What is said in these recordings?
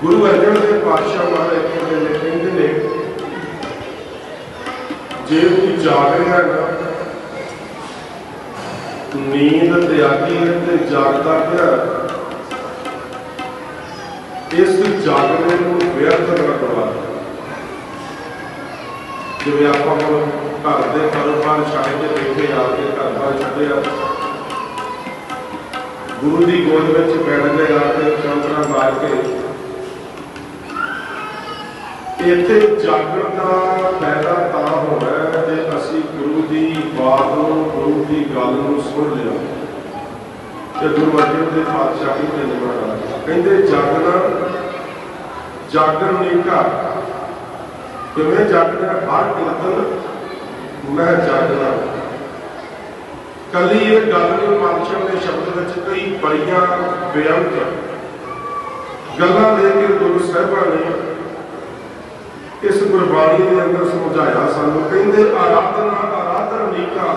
ਗੁਰੂ ਅਰਜਨ ਦੇਵ ਪਾਤਸ਼ਾਹ ਮਹਾਰਾਜ ਕਹਿੰਦੇ ਕਹਿੰਦੇ ਨੇ ਜੇ ਤੂੰ ਜਾਗ ਰਿਹਾ ਨਾ ਨੀਂਦ ਤਿਆਗੀ ਤੇ ਜਾਗਦਾ ਪਿਆ। ਇਸ ਜਾਗਣੇ ਨੂੰ ਵਿਅਰਥ ਨਾ ਕਰਵਾ ਜਿਵੇਂ ਆਪਾਂ ਹੁਣ ਘਰ ਦੇ ਕਾਰੋਬਾਰ ਛੱਡ ਕੇ ਬੈਠੇ ਆ ਕੇ ਘਰ ਬਾਰ ਛੱਡਿਆ। ਗੁਰੂ ਦੀ ਗੋਦ ਵਿੱਚ ਬੈਠ ਗਏ ਆ ਕੇ ਮਾਰ ਕੇ। ਇੱਥੇ ਜਾਗਣ ਦਾ ਫਾਇਦਾ ਤਾਂ ਹੋਣਾ ਜੇ ਅਸੀਂ ਗੁਰੂ ਦੀ ਬਾਤ ਨੂੰ, ਗੁਰੂ ਦੀ ਗੱਲ ਨੂੰ ਸੁਣ ਲਿਆ। ਤੇ ਗੁਰੂ ਅਰਜਨ ਦੇਵ ਪਾਤਸ਼ਾਹ ਜੀ ਨੇ ਨਿਮਰਾ ਕਹਿੰਦੇ, ਜਾਗਣਾ, ਜਾਗਣ ਨਹੀਂ ਘਰ। ਕਿਵੇਂ ਜਾਗਣਾ? ਹਰ ਕੀਰਤਨ ਮੈਂ ਜਾਗਣਾ। ਕੱਲੀ ਇਹ ਗੱਲ ਨਹੀਂ ਪਾਤਸ਼ਾਹ ਦੇ ਸ਼ਬਦ ਵਿੱਚ ਕਈ ਬੜੀਆਂ ਬੇਅੰਤ ਗੱਲਾਂ ਦੇ ਕੇ ਗੁਰੂ ਸਾਹਿਬਾਂ ਨੇ ਇਸ ਗੁਰਬਾਣੀ ਦੇ ਅੰਦਰ ਸਮਝਾਇਆ ਸਾਨੂੰ। ਕਹਿੰਦੇ ਆਰਾਧਨਾ ਆਰਾਧਨ ਨੀਕਾ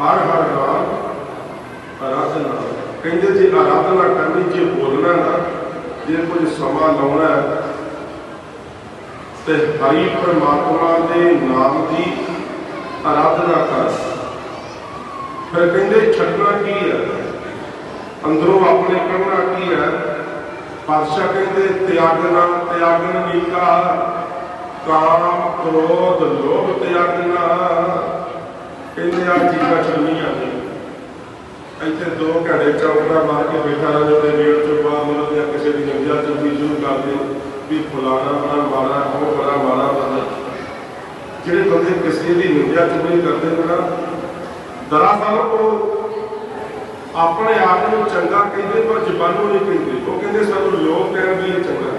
ਹਰ ਹਰ ਨਾਮ ਆਰਾਧਨਾ। ਕਹਿੰਦੇ ਜੇ ਆਰਾਧਨਾ ਕਰਨੀ ਜੇ ਬੋਲਣਾ ਨਾ ਜੇ ਕੁਝ ਸਮਾਂ ਲਾਉਣਾ ਹੈ, ਤੇ ਹਰੀ ਪਰਮਾਤਮਾ ਦੇ ਨਾਮ ਦੀ ਆਰਾਧਨਾ ਕਰ। ਫਿਰ ਕਹਿੰਦੇ ਛੱਡਣਾ ਕੀ ਹੈ? ਅੰਦਰੋਂ ਆਪਣੇ ਕਰਨਾ ਕੀ ਹੈ? ਪਾਤਸ਼ਾਹ ਕਹਿੰਦੇ ਤਿਆਗਣਾ ਤਿਆਗਣ ਨੀਕਾ ਕਾਮ, ਕ੍ਰੋਧ, ਲੋਭ ਤਿਆਗਣਾ ਕਹਿੰਦੇ ਆ ਚੀਜ਼ਾਂ ਛੱਡਣੀਆਂ ਨੇ। ਇੱਥੇ ਦੋ ਘੜੇ ਚੌਕੜਾ ਮਾਰ ਕੇ ਬੈਠਾ ਰਹੇ ਤੇ ਵੇੜ ਤੋਂ ਬਾਅਦ ਜਾਂ ਕਿਸੇ ਦੀ ਨਿੰਦਿਆ ਚੁੱਕੀ ਸ਼ੁਰੂ ਕਰ ਵੀ ਫਲਾਣਾ ਬੜਾ ਮਾੜਾ ਉਹ ਬੜਾ ਮਾੜਾ ਬੰਦਾ। ਜਿਹੜੇ ਬੰਦੇ ਕਿਸੇ ਦੀ ਨਿੰਦਿਆ ਚੁਗਲੀ ਕਰਦੇ ਨਾ ਦਰਅਸਲ ਉਹ ਆਪਣੇ ਆਪ ਨੂੰ ਚੰਗਾ ਕਹਿੰਦੇ ਪਰ ਜ਼ਬਾਨੋਂ ਨਹੀਂ ਕਹਿੰਦੇ। ਉਹ ਕਹਿੰਦੇ ਸਾਨੂੰ ਲੋਕ ਕਹਿਣ ਵੀ ਇਹ ਚੰਗਾ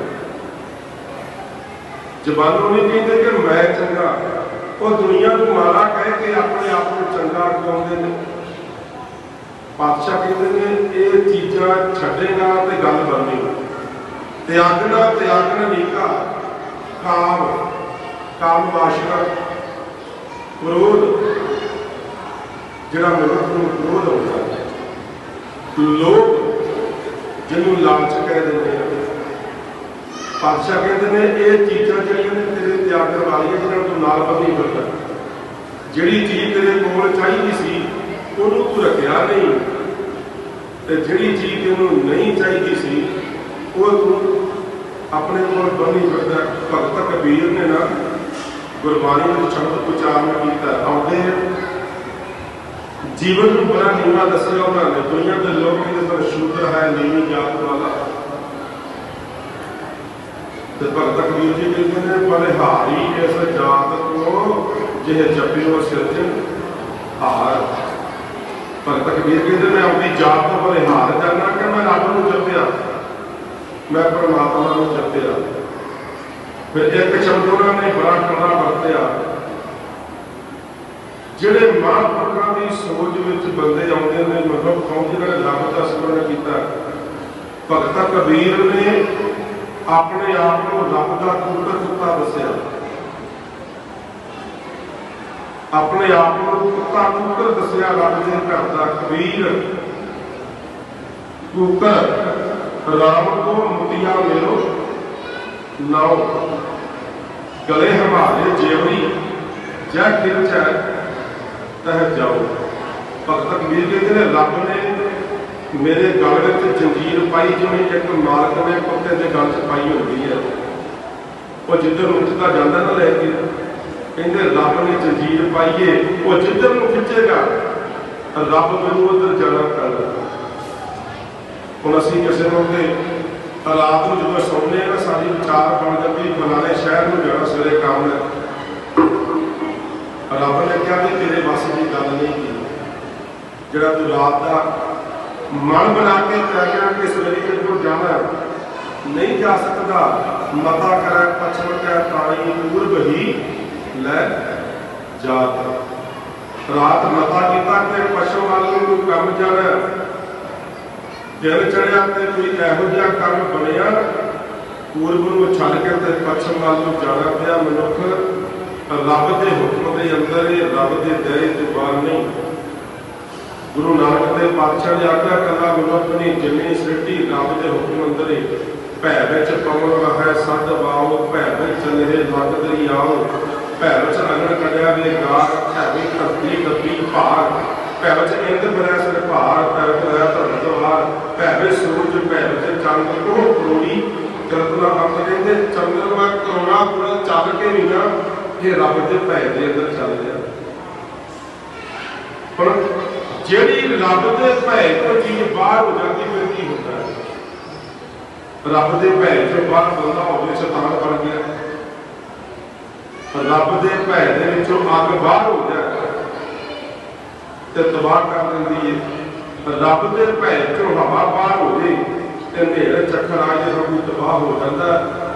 ਜ਼ਬਾਨੋਂ ਨਹੀਂ ਕਹਿੰਦੇ ਕਿ ਮੈਂ ਚੰਗਾ। ਉਹ ਦੁਨੀਆ ਨੂੰ ਮਾੜਾ ਕਹਿ ਕੇ ਆਪਣੇ ਆਪ ਨੂੰ ਚੰਗਾ ਕਹਾਉਂਦੇ ਨੇ। ਪਾਤਸ਼ਾਹ ਕਹਿੰਦੇ ਨੇ, ਇਹ ਚੀਜ਼ਾਂ ਛੱਡੇਗਾ ਤੇ ਗੱਲ ਬਣਨੀ ਤਿਆਗਣਾ ਤਿਆਗਣਾ ਨੀਕਾ ਕਾਮ ਕਾਮ ਵਾਸ਼ਨਾ ਕ੍ਰੋਧ ਜਿਹੜਾ ਮਨੁੱਖ ਨੂੰ ਕ੍ਰੋਧ ਆਉਂਦਾ ਹੈ ਲੋਭ ਜਿਹਨੂੰ ਲਾਲਚ ਕਹਿ ਦਿੰਦੇ ਆ। ਪਾਤਸ਼ਾਹ ਕਹਿੰਦੇ ਨੇ, ਇਹ ਚੀਜ਼ਾਂ ਜਿਹੜੀਆਂ ਨੇ ਤੇਰੇ ਤਿਆਗਣ ਵਾਲੀਆਂ, ਜਿਹਨਾਂ ਤੂੰ ਨਾਲ ਬੰਨੀ ਫਿਰਦਾ ਜਿਹੜੀ ਚੀਜ਼ ਤੇਰੇ ਕੋਲ ਚਾਹੀਦੀ ਸੀ, ਉਹਨੂੰ ਤੂੰ ਰੱਖਿਆ ਨਹੀਂ। ਤੇ ਜਿਹੜੀ ਚੀਜ਼ ਤੈਨੂੰ ਨਹੀਂ ਚਾਹੀਦੀ ਸੀ, ਉਹ ਤੂੰ ਆਪਣੇ ਕੋਲ ਬੰਨੀ ਫਿਰਦਾ ਭਗਤ ਕਬੀਰ ਨੇ ਨਾ ਗੁਰਬਾਣੀ ਨੂੰ ਸ਼ਬਦ ਉਚਾਰਨ ਕੀਤਾ। ਆਉਂਦੇ ਜੀਵਨ ਨੂੰ ਬੜਾ ਨੀਵਾ ਦੱਸਿਆ ਉਹਨਾਂ ਨੇ ਦੁਨੀਆ ਦੇ ਲੋਕ ਕਹਿੰਦੇ ਪਰ ਸ਼ੂਦਰ ਹੈ ਨੀਵੀਂ ਜਾਤ ਵਾਲਾ ਤੇ ਭਗਤ ਕਬੀਰ ਜੀ ਕਹਿੰਦੇ ਨੇ ਬਲਿਹਾਰੀ ਇਸ ਜਾਤ ਕੋ ਜਿਹੇ ਜਪਿਓ ਸਿਰਜਣ ਹਾਰ ਭਗਤ ਕਬੀਰ ਕਹਿੰਦੇ ਨੇ ਆਪਣੀ ਜਾਤ ਤੋਂ ਬਲਿਹਾਰ ਜਾਣਾ ਕਿ ਮੈਂ ਰੱਬ ਨੂੰ ਜਪਿਆ ਮੈਂ ਪਰਮਾਤਮਾ ਨੂੰ ਜਪਿਆ ਫਿਰ ਇੱਕ ਸ਼ਬਦ ਉਹਨਾਂ ਨੇ ਬੜਾ ਕੜਾ ਵਰਤਿਆ ਜਿਹੜੇ ਮਹਾਂਪੁਰਖਾਂ ਦੀ ਸੋਚ ਵਿੱਚ ਬੰਦੇ ਆਉਂਦੇ ਨੇ, ਮਤਲਬ ਕੌਮ ਜਿਹੜਾ ਨੇ ਦਾ ਸਿਮਰਨ ਕੀਤਾ? ਭਗਤ ਕਬੀਰ ਨੇ ਆਪਣੇ ਆਪ ਨੂੰ ਰੱਬ ਦਾ ਕੂਕਰ ਕੁੱਤਾ ਦੱਸਿਆ। ਆਪਣੇ ਆਪ ਨੂੰ ਕੁੱਤਾ ਕੂਕਰ ਦੱਸਿਆ ਰੱਬ ਦੇ ਘਰ ਦਾ ਕਬੀਰ। ਕੂਕਰ ਰਾਮ ਕੋ ਮੁੰਦਿਆ ਮੇਰੋ ਨਾਉ ਗਲੇ ਹਮਾਰੇ ਜੇਵਰੀ, ਜੈ ਕਿਰਚੈ ਤਹ ਜਾਓ। ਭਗਤ ਕਬੀਰ ਕਹਿੰਦੇ ਨੇ, ਰੱਬ ਨੇ ਮੇਰੇ ਗਲ ਵਿੱਚ ਜੰਜੀਰ ਪਾਈ, ਜਿਵੇਂ ਇੱਕ ਮਾਲਕ ਨੇ ਕੁੱਤੇ ਦੇ ਗਲ 'ਚ ਪਾਈ ਹੁੰਦੀ ਹੈ। ਉਹ ਜਿੱਧਰ ਨੂੰ ਉੱਠਦਾ ਜਾਂਦਾ ਨਾ ਲੈ ਕੇ, ਕਹਿੰਦੇ ਰੱਬ ਨੇ ਜੰਜੀਰ ਪਾਈਏ, ਉਹ ਜਿੱਧਰ ਨੂੰ ਖਿੱਚੇਗਾ, ਰੱਬ ਮੈਨੂੰ ਉਧਰ ਜਾਣਾ ਪੈਂਦਾ ਹੁਣ ਅਸੀਂ ਕਿਸੇ ਨੂੰ ਤੇ ਹਾਲਾਤ ਨੂੰ ਜਦੋਂ ਸੌਂਦੇ ਆ ਨਾ ਸਾਡੀ ਵਿਚਾਰ ਬਣ ਜਾਂਦੀ ਫਲਾਣੇ ਸ਼ਹਿਰ ਨੂੰ ਜਾਣਾ ਸਵੇਰੇ ਕੰਮ ਹੈ। ਰੱਬ ਨੇ ਕਿਹਾ ਵੀ ਤੇਰੇ ਵੱਸ ਦੀ ਗੱਲ ਨਹੀਂ ਕੀ ਜਿਹੜਾ ਤੂੰ ਰਾਤ ਦਾ ਮਨ ਬਣਾ ਕੇ ਤੈ ਕਿ ਸਵੇਰੇ ਜਦੋਂ ਜਾਣਾ ਨਹੀਂ ਜਾ ਸਕਦਾ। ਮਤਾ ਕਰੈ, ਪਛਮ ਕੈ ਤਾਣੀ ਪੂਰਬ ਹੀ ਲੈ ਜਾਤ ਰਾਤ ਮਤਾ ਕੀਤਾ ਕਿ ਪਛਮ ਵਾਲੇ ਨੂੰ ਕੰਮ ਜਾਣਾ। ਹੈ। ਦਿਨ ਚੜਿਆ ਤੇ ਕੋਈ ਇਹੋ ਜਿਹਾ ਕੰਮ ਬਣਿਆ। ਪੂਰਬ ਨੂੰ ਛੱਡ ਕੇ ਤੇ ਪਛਮ ਵੱਲ ਨੂੰ ਜਾਣਾ ਪਿਆ ਮਨੁੱਖ। ਰੱਬ ਦੇ ਹੁਕਮ ਦੇ ਅੰਦਰ ਇਹ ਰੱਬ ਦੇ ਦਾਇਰੇ ਤੋਂ ਬਾਹਰ ਨਹੀਂ। ਗੁਰੂ ਨਾਨਕ ਦੇਵ ਪਾਤਸ਼ਾਹ ਨੇ ਆਖਿਆ ਕੱਲਾ ਮਨੁੱਖ ਨਹੀਂ ਸ੍ਰਿਸ਼ਟੀ ਰੱਬ ਦੇ ਹੁਕਮ ਅੰਦਰ ਹੀ ਭੈ ਵਿੱਚ ਪਵਨ ਰਹੈ ਸਦ ਵਾਉ ਭੈ ਵਿੱਚ ਚਲੇ ਲੱਗ ਦਰਿਆਉ ਭੈ ਵਿੱਚ ਅਗਨ ਕੱਢਿਆ ਵੇ ਗਾਰ, ਭੈ ਵਿੱਚ ਧਰਤੀ ਕੱਪੀ ਭਾਰ। ਭੈ ਵਿੱਚ ਇੰਦ ਬਰੈ ਸਰ ਭਾਰ, ਭੈ ਵਿੱਚ ਰਹਿ ਧਰਤ ਵਾਰ ਭੈ ਵਿੱਚ ਸੂਰਜ, ਭੈ ਵਿੱਚ ਚੰਦ ਕੋਹ ਕਰੋੜੀ ਕਲਪਨਾ ਆਪਣੇ ਦੇ ਚੰਦਰਮਾ ਕਰੋਨਾ ਪੂਰਾ ਚੱਲ ਕੇ ਵੀ ਨਾ ਇਹ ਰੱਬ ਦੇ ਭੈ ਦੇ ਅੰਦਰ ਚੱਲ ਰਿਹਾ। ਪਰ ਜਿਹੜੀ ਰੱਬ ਦੇ ਭੈ ਤੋਂ ਚੀਜ਼ ਬਾਹਰ ਹੋ ਜਾਂਦੀ, ਫਿਰ ਕੀ ਹੁੰਦਾ? ਰੱਬ ਦੇ ਭੈ ਤੋਂ ਬਾਹਰ ਬੰਦਾ ਹੋਵੇ, ਸ਼ੈਤਾਨ ਬਣ ਗਿਆ। ਰੱਬ ਦੇ ਭੈ ਦੇ ਵਿੱਚੋਂ ਅੱਗ ਬਾਹਰ ਹੋ ਜਾਏ ਤੇ ਤਬਾਹ ਕਰ ਦਿੰਦੀ ਹੈ ਰੱਬ ਦੇ ਭੈ ਤੋਂ ਹਵਾ ਬਾਹਰ ਹੋ ਜੇ ਤੇ ਹਨੇਰ ਚੱਕਰ ਆ ਜਦੋਂ ਕੋਈ ਤਬਾਹ ਹੋ ਜਾਂਦਾ।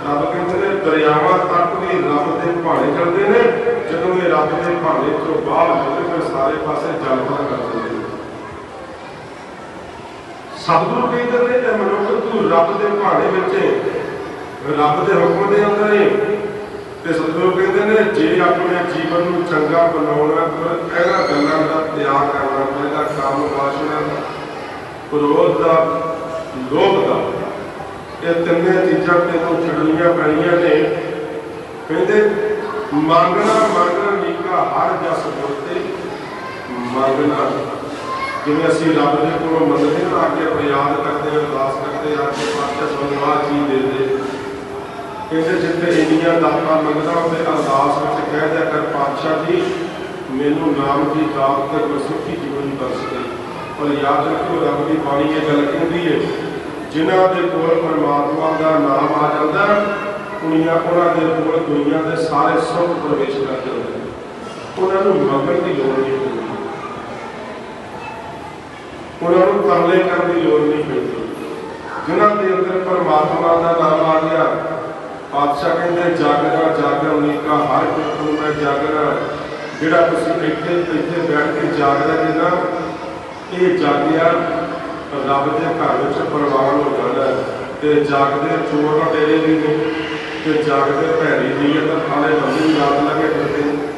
ਰੱਬ ਕਹਿੰਦੇ ਨੇ ਦਰਿਆਵਾਂ ਤੱਕ ਵੀ ਰੱਬ ਦੇ ਭਾਣੇ ਚੱਲਦੇ ਨੇ। ਜਦੋਂ ਇਹ ਰੱਬ ਦੇ ਭਾਣੇ ਤੋਂ ਬਾਹਰ ਹੁੰਦੇ ਫਿਰ ਸਾਰੇ ਪਾਸੇ ਜਲਪਾ ਕਰ ਨੇ ਸਤਿਗੁਰੂ ਕਹਿੰਦੇ ਨੇ ਇਹ ਮਨੁੱਖ ਤੂੰ ਰੱਬ ਦੇ ਭਾਣੇ ਵਿੱਚ ਰੱਬ ਦੇ ਹੁਕਮ ਦੇ ਅੰਦਰ ਹੈ ਤੇ ਸਤਿਗੁਰੂ ਕਹਿੰਦੇ ਨੇ, ਜੇ ਆਪਣੇ ਜੀਵਨ ਨੂੰ ਚੰਗਾ ਬਣਾਉਣਾ ਤਾਂ ਇਹਨਾਂ ਗੱਲਾਂ ਦਾ ਤਿਆਗ ਕਰਨਾ ਪਏਗਾ ਕਾਮ ਵਾਸ਼ਨਾ ਕ੍ਰੋਧ ਦਾ ਇਹ ਤਿੰਨੇ ਚੀਜ਼ਾਂ ਤੈਨੂੰ ਛੱਡਣੀਆਂ ਪੈਣੀਆਂ ਨੇ। ਕਹਿੰਦੇ, ਮੰਗਣਾ ਮੰਗਣਾ ਨੀਕਾ ਹਰ ਜਸ ਬੋਤੇ ਮੰਗਣਾ। ਜਿਵੇਂ ਅਸੀਂ ਰੱਬ ਦੇ ਕੋਲੋਂ ਮੰਗਦੇ ਹਾਂ ਆ ਫਰਿਆਦ ਕਰਦੇ ਹਾਂ, ਅਰਦਾਸ ਕਰਦੇ ਹਾਂ ਕਿ ਪਾਤਸ਼ਾਹ ਸਾਨੂੰ ਆਹ ਚੀਜ਼ ਦੇ ਦੇ। ਕਹਿੰਦੇ, ਜਿੱਥੇ ਇੰਨੀਆਂ ਦਾਤਾਂ ਮੰਗਦਾ ਉਹਦੇ ਅਰਦਾਸ ਵਿੱਚ ਕਹਿ ਦਿਆ ਕਰ, ਪਾਤਸ਼ਾਹ ਜੀ, ਮੈਨੂੰ ਨਾਮ ਦੀ ਦਾਤ ਤੇ ਗੁਰਸਿੱਖੀ ਜੀਵਨ ਬਖਸ਼ ਦੇ। ਪਰ ਯਾਦ ਰੱਖੋ ਰੱਬ ਦੀ ਬਾਣੀ ਇਹ ਗੱਲ ਕਹਿੰਦੀ ਹੈ ਜਿਨ੍ਹਾਂ ਦੇ ਕੋਲ ਪਰਮਾਤਮਾ ਦਾ ਨਾਮ ਆ ਜਾਂਦਾ ਦੁਨੀਆ ਉਹਨਾਂ ਦੇ ਕੋਲ, ਦੁਨੀਆ ਦੇ ਸਾਰੇ ਸੁੱਖ ਪ੍ਰਵੇਸ਼ ਕਰ ਜਾਂਦੇ ਉਹਨਾਂ ਨੂੰ ਮੰਗਣ ਦੀ ਲੋੜ ਨਹੀਂ ਪੈਂਦੀ। ਉਹਨਾਂ ਨੂੰ ਤਰਲੇ ਕਰਨ ਦੀ ਲੋੜ ਨਹੀਂ ਪੈਂਦੀ। ਜਿਨ੍ਹਾਂ ਦੇ ਅੰਦਰ ਪਰਮਾਤਮਾ ਦਾ ਨਾਮ ਆ ਗਿਆ ਪਾਤਸ਼ਾਹ ਕਹਿੰਦੇ ਜਾਗਣਾ ਜਾਗਰ ਨੀਕਾ ਹਰ ਕਿਰਤ ਨੂੰ ਮੈਂ ਜਾਗਣਾ ਜਿਹੜਾ ਤੁਸੀਂ ਇੱਥੇ ਇੱਥੇ ਬੈਠ ਕੇ ਜਾਗਦਾ ਜੇ ਨਾ ਇਹ ਜਾਗਿਆ ਰੱਬ ਦੇ ਘਰ ਵਿੱਚ ਪ੍ਰਵਾਨ ਹੋ ਜਾਣਾ ਹੈ। ਤੇ ਜਾਗਦੇ ਚੋਰ ਲਟੇਰੇ ਵੀ ਨੇ ਤੇ ਜਾਗਦੇ ਭੈੜੀ ਦੀ ਤਾਂ ਥਾਲੇ ਬੰਦੀ ਵੀ ਰਾਤ ਲੱਗੇ ਫਿਰਦੇ ਨੇ